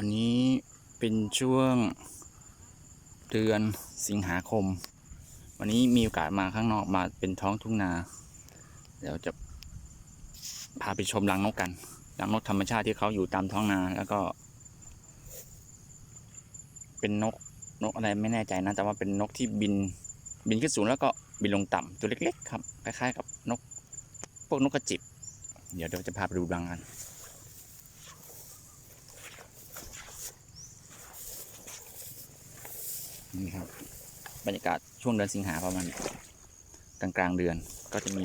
วันนี้เป็นช่วงเดือนสิงหาคม วันนี้มีโอกาสมาข้างนอกมาเป็นท้องทุ่งนา เดี๋ยวจะพาไปชมรังนกกันรังนกธรรมชาติที่เขาอยู่ตามท้องนาแล้วก็ เป็นนกนกอะไรไม่แน่ใจนะ แต่ว่าเป็นนกที่บินบินขึ้นสูงแล้วก็บินลงต่ำตัวเล็ก ๆ ครับ คล้ายๆ กับนก พวกนกกระจิบ เดี๋ยวเดี๋ยวจะพาไปดูรังกัน นี่ครับ บรรยากาศช่วงเดือนสิงหาประมาณกลางกลางเดือน ก็จะมี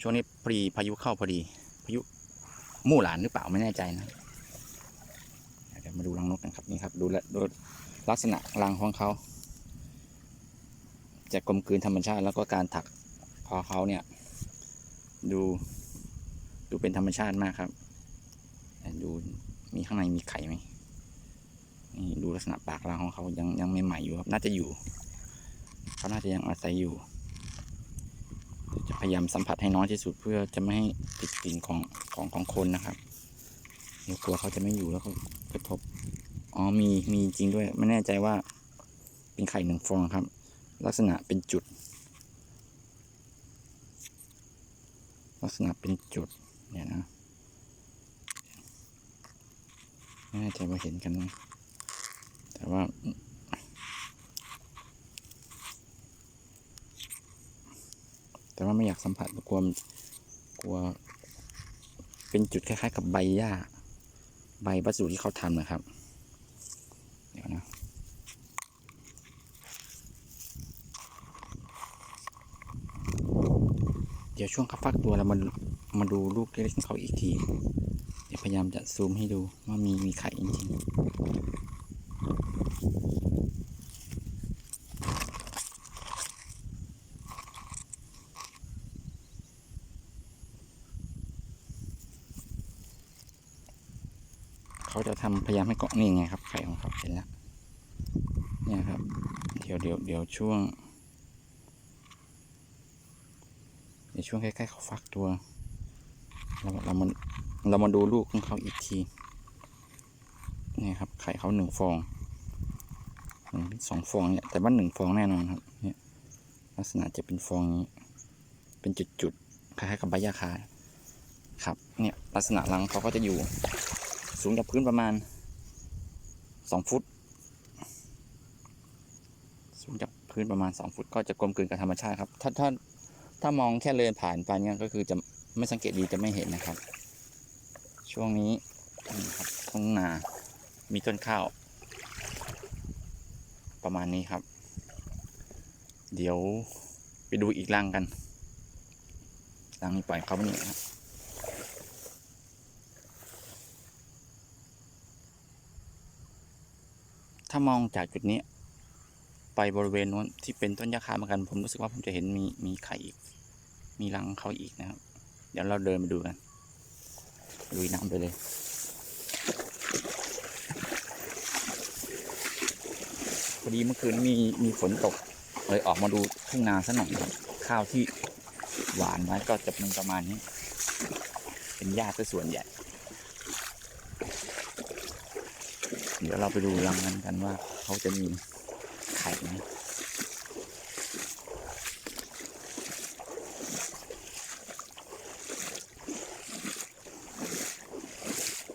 ช่วงนี้พอดีพายุเข้าพอดี พายุมู่หลานหรือเปล่าไม่แน่ใจนะเดี๋ยวมาดูรังนกกันครับนี่ครับ ดูแลดูลักษณะรังของเขาจะกลมกลืนธรรมชาติแล้วก็การถักคอเขาเนี่ย ดูดูเป็นธรรมชาติมากครับ ดูมีข้างในมีไข่ไหม นี่ดูลักษณะปากรังของเขายังยังไม่ใหม่อยู่ครับ น่าจะอยู่ เขาน่าจะยังอาศัยอยู่ จะพยายามสัมผัสให้น้อยที่สุดเพื่อจะไม่ให้ติดกลิ่นของของของคนนะครับเดี๋ยวกลัวเขาจะไม่อยู่แล้วก็กระทบ อ๋อมีมีจริงด้วย ไม่แน่ใจว่าเป็นไข่หนึ่งฟองครับ ลักษณะเป็นจุด ลักษณะเป็นจุดเนี่ยนะไม่แน่ใจว่าเห็นกันไหม แต่ว่า แต่ว่าไม่อยากสัมผัสกลัวกลัว เป็นจุดคล้ายๆ กับใบหญ้า ใบวัสดุที่เขาทำนะครับ เดี๋ยวนะเดี๋ยวช่วงเขาฟักตัวเรามามาดูลูกเล็กๆของเขาอีกที เดี๋ยวพยายามจะซูมให้ดูว่ามีมีไข่จริงๆ เขาจะทำพยายามให้เกาะนี่ไงครับ ไข่ของเขาเห็นแล้วเนี่ยครับ เดี๋ยวเดี๋ยวเดี๋ยวช่วงเดี๋ยวช่วงใกล้ๆเขาฟักตัว เราเรามันเรามาดูลูกของเขาอีกทีเนี่ยครับ ไข่เขาหนึ่งฟองหนึ่งสองฟองเนี่ยแต่ว่าหนึ่งฟองแน่นอนครับ เนี่ย ลักษณะจะเป็นฟองนี้ เป็นจุดๆคล้ายๆกับใบยาคาครับ เนี่ยลักษณะรังเขาก็จะอยู่ สูงจากพื้นประมาณสองฟุต สูงจากพื้นประมาณสองฟุต ก็จะกลมกลืนกับธรรมชาติครับ ถ้าถ้าถ้ามองแค่เดินผ่านไปเนี่ยก็คือจะไม่สังเกตดีจะไม่เห็นนะครับ ช่วงนี้ครับทุ่งนามีต้นข้าว ประมาณนี้ครับ เดี๋ยวไปดูอีกรังกันรังนี้ปล่อยเขาไปนี่ครับา มองจากจุดนี้ ไปบริเวณนู้นที่เป็นต้นยาคาเหมือนกันผมรู้สึกว่าผมจะเห็นมีมีไข่อีก มีรังเขาอีกนะครับ เดี๋ยวเราเดินมาดูกันลุยน้ำไปเลยพอดีเมื่อคืนมีมีฝนตกเลยออกมาดูทุ่งนาซะหน่อยครับข้าวที่หวานไว้ก็จะเป็นประมาณนี้ เป็นหญ้าซะส่วนใหญ่ เดี๋ยวเราไปดูรังนั้นกันว่าเขาจะมีไข่ไหม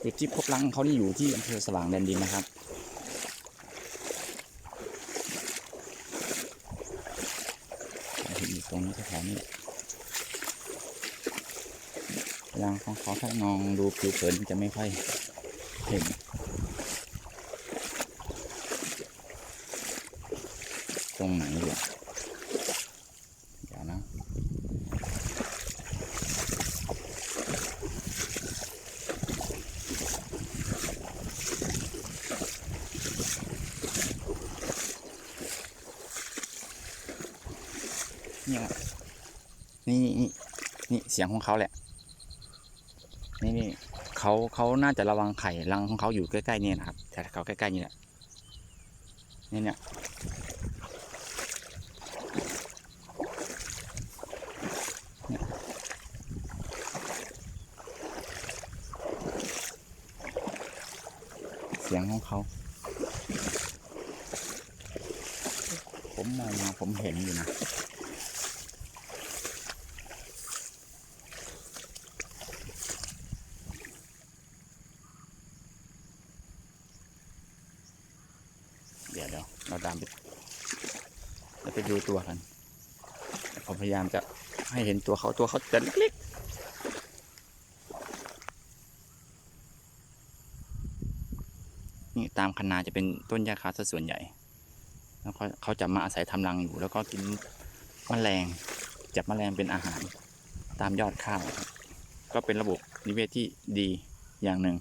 จุดที่พบรังเขานี่อยู่ที่อำเภอสว่างแดนดินนะครับเห็นอยู่ตรงนี้แถวนี้แหละรังของเขาถ้ามองดูผิวเผินจะไม่ค่อยเห็น รงไหนอยู่เดี๋ยวนะเนี่ยนี่นี่นี่นี่เสียงของเขาแหละ นี่นี่เขาเขาน่าจะระวังไข่รังของเขาอยู่ใกล้ๆเนี่ยนะครับ แต่เขาใกล้ๆนี่แหละนี่เนี่ย เสี สียง ของเขา ผมมองมาผมเห็นอยู่นะเดี๋ยวเดี๋ยวเราตามไปเราไปดูตัวกันผมพยายามจะให้เห็นตัวเขาตัวเขาจะเล็ก นี่ตามคันนาจะเป็นต้นหญ้าคาซะส่วนใหญ่ แล้วเขาเขาจะมาอาศัยทำรังอยู่ แล้วก็กินแมลงจับแมลงเป็นอาหาร ตามยอดข้าว ก็เป็นระบบนิเวศที่ดีอย่างหนึ่ง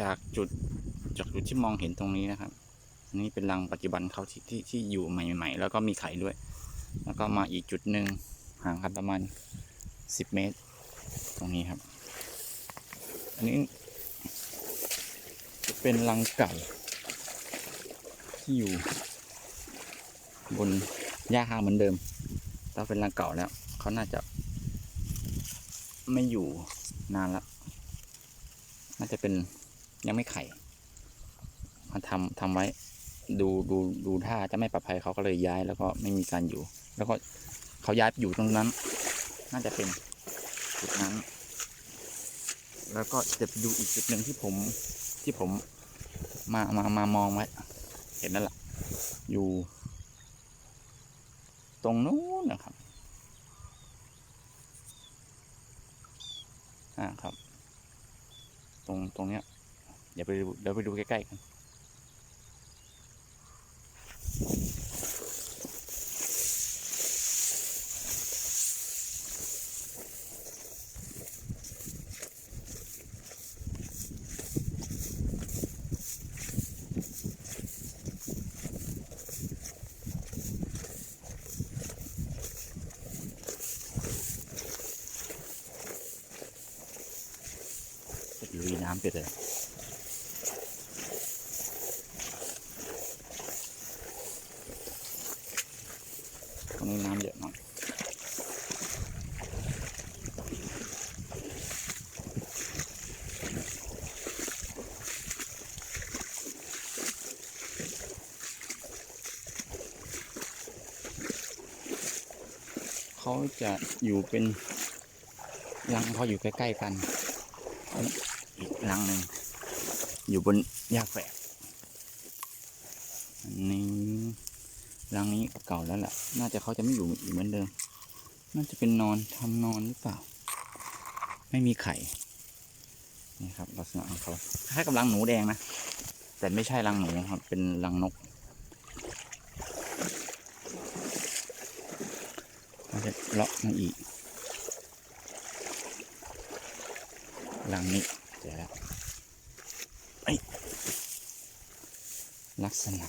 จากจุดจากจุดที่มองเห็นตรงนี้นะครับอันนี่เป็นรังปัจจุบันเขาที่ที่ที่อยู่ใหม่ ๆ แล้วก็มีไข่ด้วย แล้วก็มาอีกจุดหนึ่งห่างกันประมาณสิบเมตร ตรงนี้ครับ อันนี้จะเป็นรังเก่าที่อยู่ บนหญ้าคาเหมือนเดิมแต่เป็นรังเก่าแล้วเขาน่าจะ ไม่อยู่นานแล้วน่าจะเป็นยังไม่ไข่มาทำทำไว้ ดูดูดูท่าจะไม่ปลอดภัยเขาก็เลยย้ายแล้วก็ไม่มีการอยู่ แล้วก็เขาย้ายไปอยู่ตรงนั้น น่าจะเป็น จุดนั้น แล้วก็จะไปดูอีกจุดหนึ่งที่ผมที่ผมมามามามองไว้ เห็นนั่นแหละอยู่ ตรงนู้นนะครับอ่าครับ ตรงตรงเนี้ยเดี๋ยวไปดูเดี๋ยวไปดูใกล้ๆกัน ลุย น้ำไปเลยตรงนี้น้ำเยอะหน่อยเขาจะอยู่เป็นรังเขาอยู่ใกล้ ๆ กัน รังหนึ่ง อยู่บนหญ้าแฝกอันนี้รังนี้เก่าแล้วแหละน่าจะเขาจะไม่อยู่อีกเหมือนเดิม น่าจะเป็นนอนทำนอนหรือเปล่า ไม่มีไข่นี่ครับลักษณะของเขาคล้ายกับรังหนูแดงนะแต่ไม่ใช่รังหนูครับเป็นรังนกเราจะเลาะมาอีกรังนี้ อแล้วลักษณะ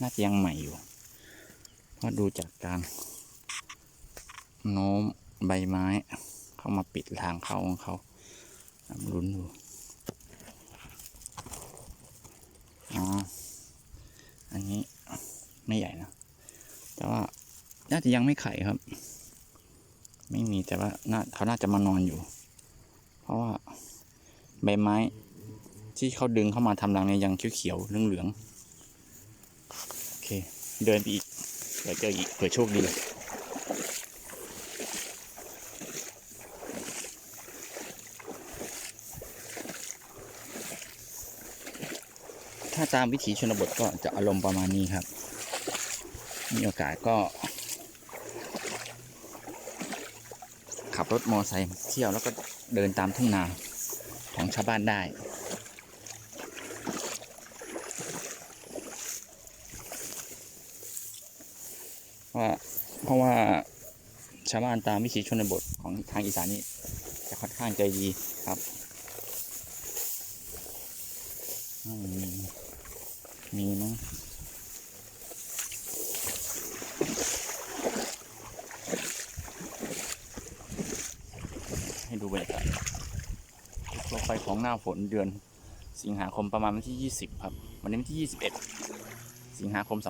น่าจะยังใหม่อยู่ เพราะดูจากการโน้มใบไม้ เข้ามาปิดทางเข้าของเขาลุ้นดูอ๋ออันนี้ไม่ใหญ่นะ แต่ว่าน่าจะยังไม่ไข่ครับ ไม่มีแต่ว่าน่าเขาน่าจะมานอนอยู่ เพราะว่า ใบไม้ ที่เขาดึงเข้ามาทำรังเนี่ยยังเขียวๆเหลืองๆโอเค เดินไปอีกเผื่อเจออีกเผื่อโชคดีถ้าตามวิถีชนบทก็จะอารมณ์ประมาณนี้ครับ มีโอกาสก็ ขับรถมอไซค์เที่ยวแล้วก็เดินตามทุ่งนา ของชาวบ้านได้เพราะว่าเพราะว่าชาวบ้านตามวิถีชนบทของทางอีสานนี่จะค่อนข้างใจดีครับมมีมั้งให้ดูบรรยากาศทั่วไปของ หน้าฝนเดือน สิงหาคมประมาณวันที่ 20 ครับ วันนี้วันที่ 21 สิงหาคม 2565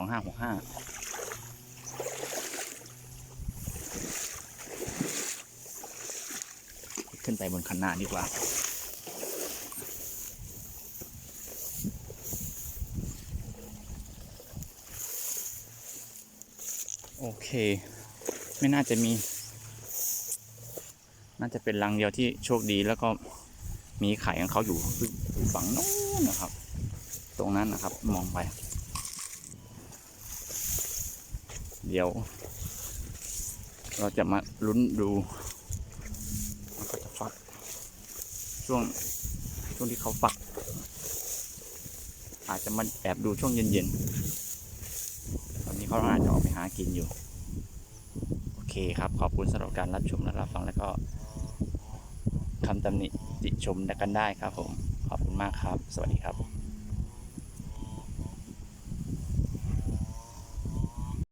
ขึ้นไปบนคันนาดีกว่า โอเค ไม่น่าจะมี น่าจะเป็นรังเดียวที่โชคดีแล้วก็ มีไข่ของเขาอยู่อยู่ฝั่งโน้นนะครับ ตรงนั้นนะครับมองไป เดี๋ยว เราจะมาลุ้นดูมันก็จะฟัก ช่วงช่วงที่เขาฟัก อาจจะมาแอบดูช่วงเย็นๆ ตอนนี้เขาอาจจะออกไปหากินอยู่ โอเคครับ ขอบคุณสำหรับการรับชมและรับฟังแล้วก็ คำตำหนิติชมกันได้ครับผม ขอบคุณมากครับ สวัสดีครับ